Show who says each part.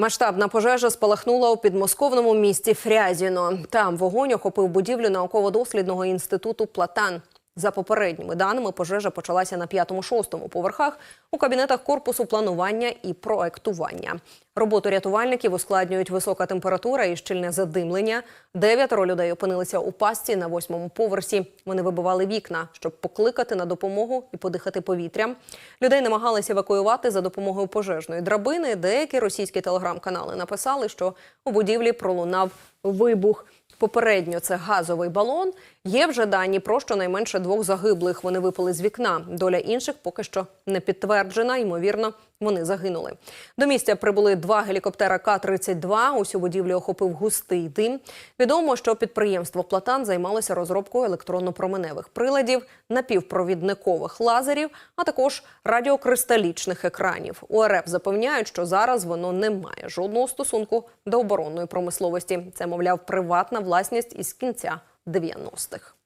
Speaker 1: Масштабна пожежа спалахнула у підмосковному місті Фрязіно. Там вогонь охопив будівлю науково-дослідного інституту Платан. За попередніми даними, пожежа почалася на п'ятому-шостому поверхах у кабінетах корпусу планування і проектування. Роботу рятувальників ускладнюють висока температура і щільне задимлення. Дев'ятеро людей опинилися у пастці на восьмому поверсі. Вони вибивали вікна, щоб покликати на допомогу і подихати повітрям. Людей намагалися евакуювати за допомогою пожежної драбини. Деякі російські телеграм-канали написали, що у будівлі пролунав вибух. Попередньо це газовий балон. Є вже дані про щонайменше двох загиблих. Вони випали з вікна. Доля інших поки що не підтверджена. Ймовірно, вони загинули. До місця прибули два гелікоптера К-32. Усю будівлю охопив густий дим. Відомо, що підприємство Платан займалося розробкою електронно-променевих приладів, напівпровідникових лазерів, а також радіокристалічних екранів. У РФ запевняють, що зараз воно не має жодного стосунку до оборонної промисловості. Це, мовляв, приватна власність із кінця 90-х.